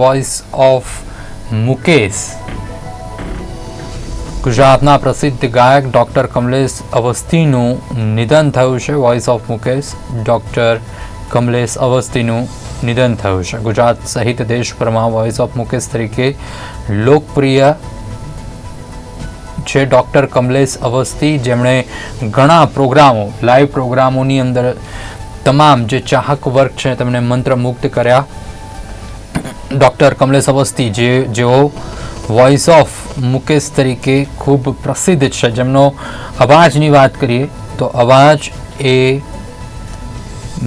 Voice of Mukesh ગુજરાતના પ્રસિદ્ધ ગાયક ડૉક્ટર કમલેશ અવસ્થીનું નિધન થયું છે. Voice of Mukesh doctor Kamlesh અવસ્થીનું નિધન થયું છે. ગુજરાત સહિત દેશભરમાં વોઇસ ઓફ મુકેશ તરીકે લોકપ્રિય છે ડૉક્ટર કમલેશ અવસ્થી. જેમણે ઘણા પ્રોગ્રામો, લાઈવ પ્રોગ્રામોની અંદર તમામ જે ચાહક વર્ગ છે તેમને મંત્રમુગ્ધ કર્યા. ડૉક્ટર કમલેશ અવસ્થી, જે જેઓ વોઇસ ઓફ મુકેશ તરીકે ખૂબ પ્રસિદ્ધ છે. જેમનો અવાજની વાત કરીએ તો અવાજ એ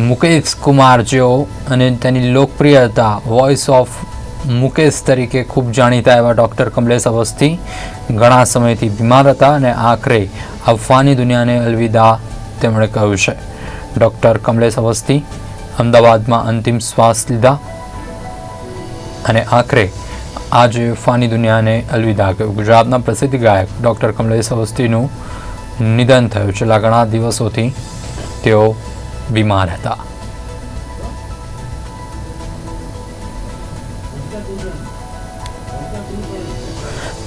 મુકેશ કુમાર જેઓ અને તેની લોકપ્રિયતા વોઇસ ઓફ મુકેશ તરીકે ખૂબ જાણીતા એવા ડૉક્ટર કમલેશ અવસ્થી ઘણા સમયથી બીમાર હતા અને આખરે અફવાની દુનિયાને અલવિદા તેમણે કહ્યું છે. ડૉક્ટર કમલેશ અવસ્થી અમદાવાદમાં અંતિમ શ્વાસ લીધા. અને આખરે આજે ફાની દુનિયાને અલવિદા કહ્યું ગુજરાતના પ્રસિદ્ધ ગાયક ડૉક્ટર કમલેશ અવસ્થીનું નિધન થયું. છેલ્લા ઘણા દિવસોથી તેઓ બીમાર હતા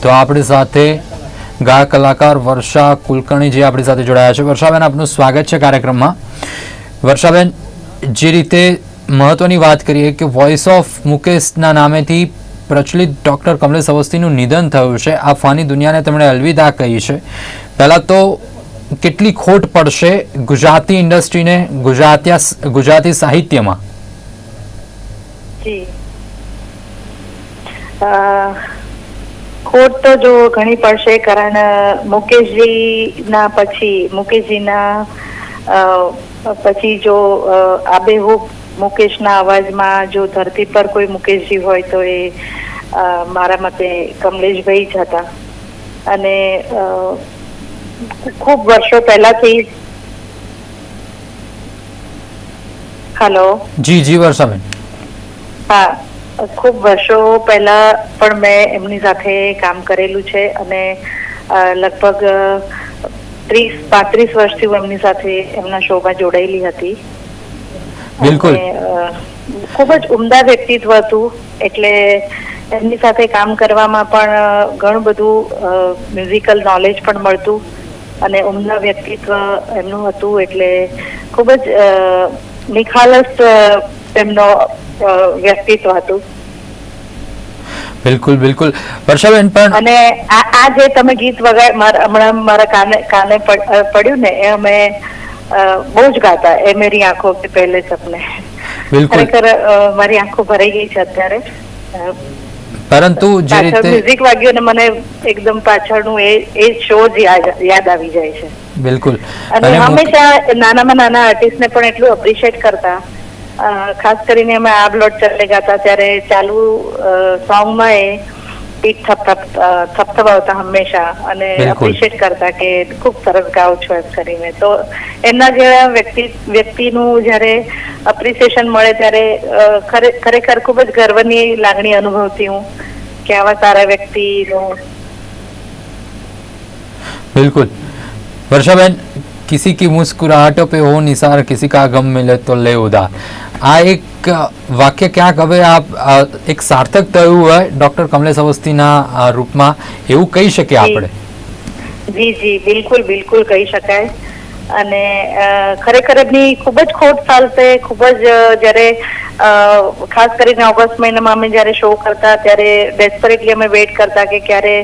તો આપણી સાથે ગાયક કલાકાર વર્ષા કુલકર્ણી જે આપણી સાથે જોડાયા છે. વર્ષાબેન, આપનું સ્વાગત છે કાર્યક્રમમાં. વર્ષાબેન, જે રીતે મહત્વની વાત કરીએ કે વોઇસ ઓફ મુકેશના નામેથી પ્રચલિત ડૉક્ટર કમલેશ અવસ્થીનું નિધન થયું છે. આ ફાની દુનિયાને તેમણે અલવિદા કહી છે. પહેલાં તો કેટલી ખોટ પડશે ગુજરાતી ઇન્ડસ્ટ્રીને ગુજરાતી ગુજરાતી સાહિત્યમાં? ખોટ તો જો ઘણી પડશે કારણ, મુકેશજીના પછી મુકેશજીના પછી જો આબેહૂબ મુકેશના અવાજમાં જો ધરતી પર કોઈ મુકેશજી હોય તો એ મારા મતે કમલેશભાઈ જ હતા. અને ખૂબ વર્ષો પહેલાથી હેલો જી જી વર્ષાબેન. હા ખૂબ વર્ષો પહેલા પણ મેં એમની સાથે કામ કરેલું છે અને લગભગ ત્રીસ પાંત્રીસ વર્ષથી હું એમની સાથે એમના શોમાં જોડાયેલી હતી. બિલકુલ. ખૂબ જ ઉમદા વ્યક્તિત્વ હતું. એટલે એમની સાથે કામ કરવામાં પણ ઘણું બધું મ્યુઝિકલ નોલેજ પણ મળતું અને ઉમદા વ્યક્તિત્વ એમનું હતું. એટલે ખૂબ જ નિખાલસ એમનો વ્યક્તિત્વ હતું. બિલકુલ બિલકુલ. વર્ષાબેન પણ અને આ જે તમે ગીત વગાડ મારા- હમણાં મારા કાને કાને પડ્યું ને એ અમે બહુ જ ગાતા એ મેરી આંખો કે પહેલે સપને. ખરેખર મારી આંખો ભરાઈ ગઈ છે અત્યારે. પરંતુ જે રીતે મ્યુઝિક વાગ્યું ને મને એકદમ પાછળનું એ એ શો જ યાદ આવી જાય છે. બિલકુલ. અને અને હંમેશા નાનામાં નાના આર્ટિસ્ટને પણ એટલું એપ્રિશિએટ કરતા. ખાસ કરીને અમે આ બ્લોડ ચલે ગાતા ત્યારે ચાલુ સોંગમાં એ પીઠ થપ થપ અ, થપથપાવતા હંમેશા અને બિલકુલ. અપ્રિશિએટ કરતા કે ખૂબ સરસ ગાઓ છો એમ કરીને તો એમના જેવા વ્યક્તિ વ્યક્તિનું જ્યારે અપ્રિસિએશન મળે ત્યારે અ, ખરે- ખરેખર ખૂબ જ ગર્વની લાગણી અનુભવતી હું કે આવા સારા વ્યક્તિનું बिल्कुल वर्षाबेन किसी की मुस्कुराहटों पे हो निसार किसी का गम मिले तो ले उधार આ એક વાક્ય ક્યાંક હવે આ એક સાર્થક થયું હોય ડોક્ટર કમલેશ અવસ્થીના રૂપમાં. એવું કહી શકીએ આપણે? જી જી. બિલકુલ બિલકુલ કહી શકાય. અને ખરેખર એમની ખૂબ જ ખોટ ચાલશે ખૂબ જ જ્યારે ખાસ કરીને ઓગસ્ટ મહિનામાં અમે જ્યારે શો કરતા ત્યારે ડેસ્પરેટલી અમે વેઇટ કરતા કે ક્યારે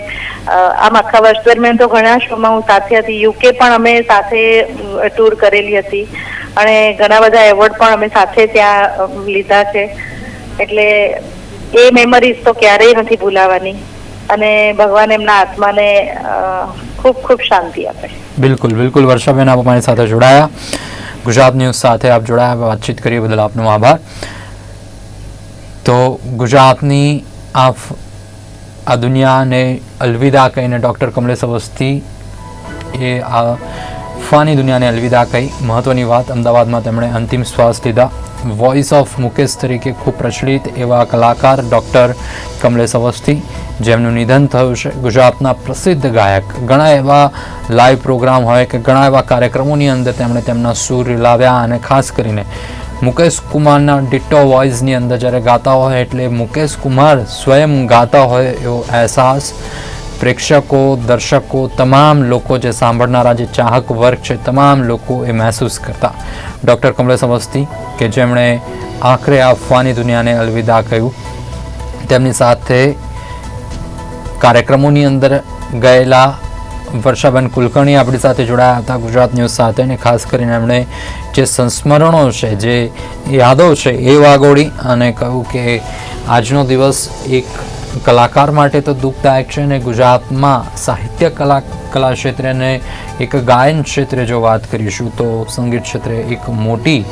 આમ આખા વર્ષ દરમિયાન તો ઘણા શોમાં હું સાથે હતી. યુકે પણ અમે સાથે ટૂર કરેલી હતી. અને ઘણા બધા એવોર્ડ પણ અમે સાથે ત્યાં લીધા છે. એટલે એ મેમરીઝ તો ક્યારેય નથી ભૂલાવાની. અને ભગવાન એમના આત્માને ખૂબ ખૂબ શાંતિ આપે. બિલકુલ બિલકુલ. વર્ષાબેન આપ અમારી સાથે જોડાયા. ગુજરાત ન્યૂઝ સાથે આપ જોડાયા. વાતચીત કરી બદલ આપનો આભાર. તો ગુજરાતની આ આ દુનિયાને અલવિદા કહીને ડૉક્ટર કમલેશ અવસ્થી એ આ ફાની દુનિયાને અલવિદા કહી મહત્વની વાત અમદાવાદમાં તેમણે અંતિમ શ્વાસ લીધા. વોઇસ ઓફ મુકેશ તરીકે ખૂબ પ્રચલિત એવા કલાકાર ડૉક્ટર કમલેશ અવસ્થી, જેમનું નિધન થયું છે ગુજરાતના પ્રસિદ્ધ ગાયક. ઘણા એવા લાઈવ પ્રોગ્રામ હોય કે ઘણા એવા કાર્યક્રમોની અંદર તેમણે તેમના સૂર લાવ્યા અને ખાસ કરીને મુકેશ કુમારના ડિટ્ટો વોઇસની અંદર જ્યારે ગાતા હોય એટલે મુકેશ કુમાર સ્વયં ગાતા હોય એવો અહેસાસ પ્રેક્ષકો, દર્શકો, તમામ લોકો જે સાંભળનારા, જે ચાહક વર્ગ છે, તમામ લોકો એ મહેસૂસ કરતા. ડૉક્ટર કમલેશ અવસ્થી, કે જેમણે આખરે આપવાની દુનિયાને અલવિદા કહ્યું, તેમની સાથે કાર્યક્રમોની અંદર ગયેલા વર્ષાબેન કુલકર્ણી આપણી સાથે જોડાયા હતા ગુજરાત ન્યૂઝ સાથે અને ખાસ કરીને એમણે જે સંસ્મરણો છે, જે યાદો છે, એ વાગોડી અને કહ્યું કે આજનો દિવસ એક કલાકાર માટે તો દુઃખદાયક છે ને ગુજરાતમાં સાહિત્ય કલા કલા ક્ષેત્રને એક ગાયન ક્ષેત્રે જો વાત કરીશું તો સંગીત ક્ષેત્રે એક મોટી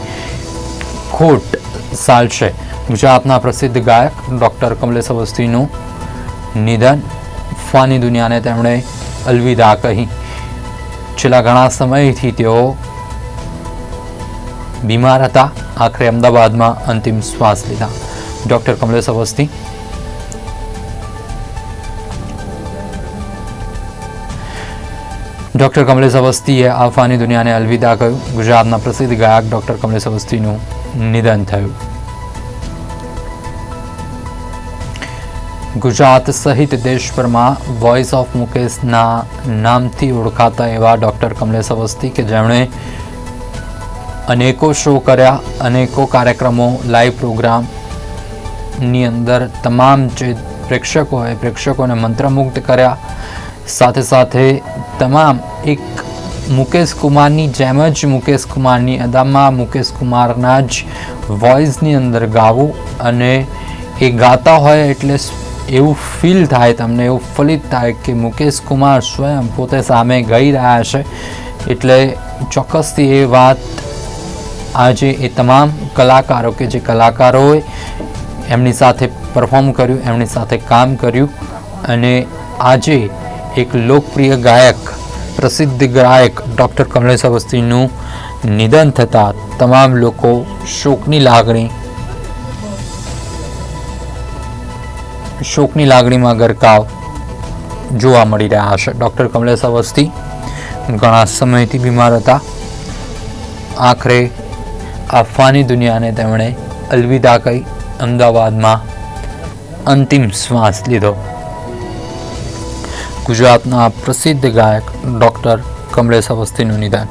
ખોટ સાલ છે. ગુજરાતના પ્રસિદ્ધ ગાયક ડૉક્ટર કમલેશ અવસ્થીનું નિધન ફાની દુનિયાને તેમણે અલવિદા કહી. છેલ્લા ઘણા સમયથી તેઓ બીમાર હતા. આખરે અમદાવાદમાં અંતિમ શ્વાસ લીધા. ડૉક્ટર કમલેશ અવસ્થી ડૉક્ટર કમલેશ અવસ્થીએ આફાની દુનિયાને અલવિદા કહ્યું. ગુજરાતના પ્રસિદ્ધ ગાયક ડૉક્ટર કમલેશ અવસ્થીનું નિધન થયું. ગુજરાત સહિત દેશભરમાં વોઇસ ઓફ મુકેશના નામથી ઓળખાતા એવા ડૉક્ટર કમલેશ અવસ્થી કે જેમણે અનેકો શો કર્યા, અનેકો કાર્યક્રમો લાઈવ પ્રોગ્રામની અંદર તમામ જે પ્રેક્ષકો હોય પ્રેક્ષકોને મંત્રમુગ્ધ કર્યા. સાથે સાથે તમામ એક મુકેશ કુમારની જેમ જ મુકેશ કુમારની અદામાં મુકેશ કુમારના જ વોઇસની અંદર ગાવું અને એ ગાતા હોય એટલે એવું ફીલ થાય તમને, એવું ફલિત થાય કે મુકેશ કુમાર સ્વયં પોતે સામે ગઈ રહ્યા છે. એટલે ચોક્કસથી એ વાત આજે એ તમામ કલાકારો કે જે કલાકારોએ એમની સાથે પરફોર્મ કર્યું, એમની સાથે કામ કર્યું અને આજે એક લોકપ્રિય ગાયક, પ્રસિદ્ધ ગાયક ડૉક્ટર કમલેશ અવસ્થીનું નિધન થતાં તમામ લોકો શોકની લાગણી શોકની લાગણીમાં ગરકાવ જોવા મળી રહ્યા છે. ડૉક્ટર કમલેશ અવસ્થી ઘણા સમયથી બીમાર હતા. આખરે આપવાની દુનિયાને તેમણે અલવિદા કહી અમદાવાદમાં અંતિમ શ્વાસ લીધો. ગુજરાતના પ્રસિદ્ધ ગાયક ડૉક્ટર કમલેશ અવસ્થીનું નિધન.